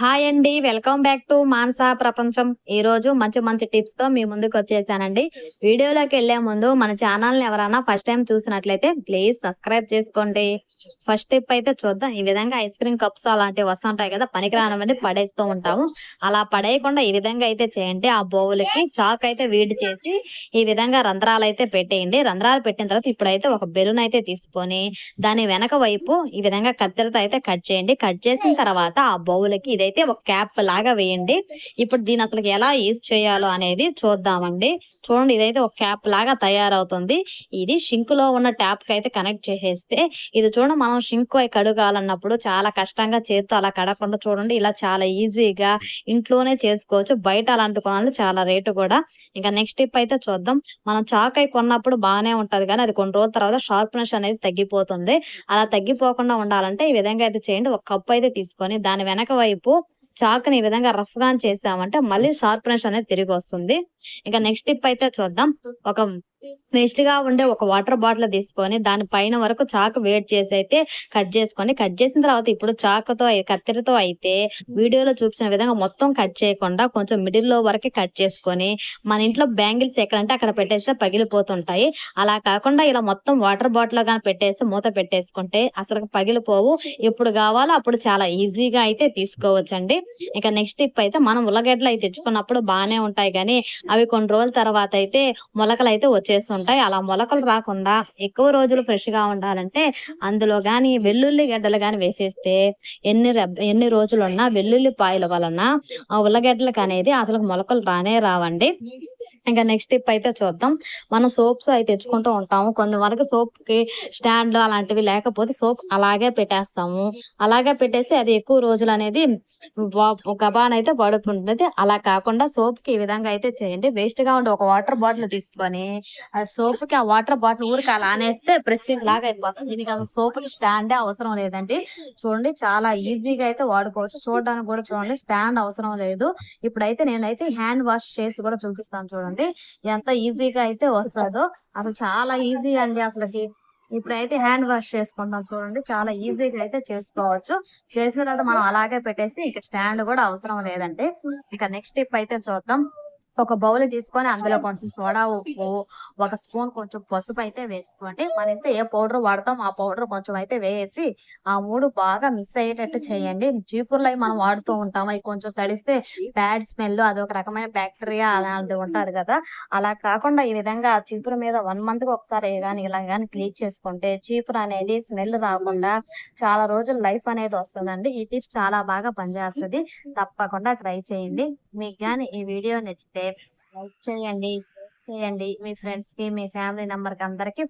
Hi అండి. Welcome back to మానస ప్రపంచం. ఈ రోజు మంచి మంచి టిప్స్తో మీ ముందుకు వచ్చేసానండి. వీడియోలోకి వెళ్ళే ముందు మన ఛానల్ని ఎవరైనా ఫస్ట్ టైం చూసినట్లయితే ప్లీజ్ సబ్స్క్రైబ్ చేసుకోండి. ఫస్ట్ టిప్ అయితే చూద్దాం. ఈ విధంగా ఐస్ క్రీమ్ కప్స్ అలాంటివి వస్తుంటాయి కదా పనికిరానవన్నీ పడేస్తూ ఉంటాము. అలా పడేయకుండా ఈ విధంగా అయితే చేయండి. ఆ బౌల్కి చాక్ అయితే వీడి చేసి ఈ విధంగా రంధ్రాలు అయితే పెట్టేయండి. రంధ్రాలు పెట్టిన తర్వాత ఇప్పుడైతే ఒక బెలూన్ అయితే తీసుకొని దాని వెనక వైపు ఈ విధంగా కత్తెరతో అయితే కట్ చేయండి. కట్ చేసిన తర్వాత ఆ బౌల్కి ఇదైతే అయితే ఒక క్యాప్ లాగా వేయండి. ఇప్పుడు దీని అసలు ఎలా యూజ్ చేయాలో అనేది చూద్దామండి. చూడండి ఇదైతే ఒక క్యాప్ లాగా తయారవుతుంది. ఇది షింక్లో ఉన్న ట్యాప్కి అయితే కనెక్ట్ చేసేస్తే ఇది చూడండి మనం షింక్ కడగాలన్నప్పుడు చాలా కష్టంగా చేత్తో అలా కడగకుండా చూడండి ఇలా చాలా ఈజీగా ఇంట్లోనే చేసుకోవచ్చు. బయట అలాంటి కొనాలి చాలా రేటు కూడా. ఇంకా నెక్స్ట్ టిప్ అయితే చూద్దాం. మనం చాక్ అయి కొన్నప్పుడు బాగానే ఉంటది కానీ అది కొన్ని రోజుల తర్వాత షార్ప్నెస్ అనేది తగ్గిపోతుంది. అలా తగ్గిపోకుండా ఉండాలంటే ఈ విధంగా అయితే చేయండి. ఒక కప్పు అయితే తీసుకొని దాని వెనక వైపు చాకుని ఈ విధంగా రఫ్గా చేసామంటే మళ్ళీ షార్ప్నెస్ అనేది తిరిగి వస్తుంది. ఇంకా నెక్స్ట్ టిప్ అయితే చూద్దాం. ఒక నెక్స్ట్గా ఉండే ఒక వాటర్ బాటిల్ తీసుకొని దాని పైన వరకు చాకు వేట్ చేసి అయితే కట్ చేసుకోండి కట్ చేసిన తర్వాత ఇప్పుడు చాకుతో కత్తిరితో కత్తెరతో అయితే వీడియోలో చూపించిన విధంగా మొత్తం కట్ చేయకుండా కొంచెం మిడిల్లో వరకే కట్ చేసుకొని మన ఇంట్లో బ్యాంగిల్స్ ఎక్కడంటే అక్కడ పెట్టేస్తే పగిలిపోతుంటాయి. అలా కాకుండా ఇలా మొత్తం వాటర్ బాటిల్ కానీ పెట్టేసి మూత పెట్టేసుకుంటే అసలు పగిలిపోవు. ఎప్పుడు కావాలో అప్పుడు చాలా ఈజీగా అయితే తీసుకోవచ్చండి. ఇక నెక్స్ట్ టిప్ అయితే మనం ఉల్లగడ్డలు అయితే తెచ్చుకున్నప్పుడు బాగానే ఉంటాయి కానీ అవి కొన్ని రోజుల తర్వాత అయితే మొలకలు అయితే వచ్చి చేస్తుంటాయి. అలా మొలకలు రాకుండా ఎక్కువ రోజులు ఫ్రెష్గా ఉండాలంటే అందులో గాని వెల్లుల్లి గడ్డలు గాని వేసేస్తే ఎన్ని ఎన్ని రోజులున్నా వెల్లుల్లి పాయల వలన ఆ ఉల్లగడ్డలకు అనేది అసలు మొలకలు రానే రావండి. ఇంకా నెక్స్ట్ టిప్ అయితే చూద్దాం. మనం సోప్స్ అయితే తెచ్చుకుంటూ ఉంటాము. కొన్ని వరకు సోప్కి స్టాండ్ అలాంటివి లేకపోతే సోప్ అలాగే పెట్టేస్తాము. అలాగే పెట్టేస్తే అది ఎక్కువ రోజులు అనేది గబాన్ అయితే పడుతుంటుంది. అలా కాకుండా సోప్కి ఈ విధంగా అయితే చేయండి. వేస్ట్గా ఉండే ఒక వాటర్ బాటిల్ తీసుకొని ఆ సోప్కి ఆ వాటర్ బాటిల్ ఊరికి అలా అనేస్తే ప్రెస్టింగ్ లాగా అయిపోతుంది. దీనికి సోప్కి స్టాండ్ అవసరం లేదండి. చూడండి చాలా ఈజీగా అయితే వాడుకోవచ్చు. చూడడానికి కూడా చూడండి స్టాండ్ అవసరం లేదు. ఇప్పుడైతే నేనైతే హ్యాండ్ వాష్ చేసి కూడా చూపిస్తాను చూడండి. ఎంత ఈజీగా అయితే వస్తుందో. అసలు చాలా ఈజీ అండి అసలుకి. ఇప్పుడైతే హ్యాండ్ వాష్ చేసుకుంటాం చూడండి. చాలా ఈజీగా అయితే చేసుకోవచ్చు. చేసిన తర్వాత మనం అలాగే పెట్టేసి ఇక స్టాండ్ కూడా అవసరం లేదండి. ఇక నెక్స్ట్ టిప్ అయితే చూద్దాం. ఒక బౌల్ తీసుకొని అందులో కొంచెం సోడా ఉప్పు ఒక స్పూన్ కొంచెం పసుపు అయితే వేసుకోండి. మన ఇంట్లో ఏ పౌడర్ వాడతాం ఆ పౌడర్ కొంచెం అయితే వేసి ఆ మూడు బాగా మిక్స్ అయ్యేటట్టు చేయండి. జీపుర్లు అవి మనం వాడుతూ ఉంటాం. అవి కొంచెం తడిస్తే బ్యాడ్ స్మెల్ అది ఒక రకమైన బ్యాక్టీరియా అలాంటిది ఉంటది కదా. అలా కాకుండా ఈ విధంగా చీపురు మీద వన్ మంత్కి ఒకసారి కానీ ఇలా కానీ క్లీన్ చేసుకుంటే చీపురు అనేది స్మెల్ రాకుండా చాలా రోజులు లైఫ్ అనేది వస్తుందండి. ఈ టిప్స్ చాలా బాగా పనిచేస్తుంది. తప్పకుండా ట్రై చేయండి. మీకు కానీ ఈ వీడియో నచ్చితే లైక్ చేయండి చేయండి. మీ ఫ్రెండ్స్కి మీ ఫ్యామిలీ మెంబర్కి అందరికి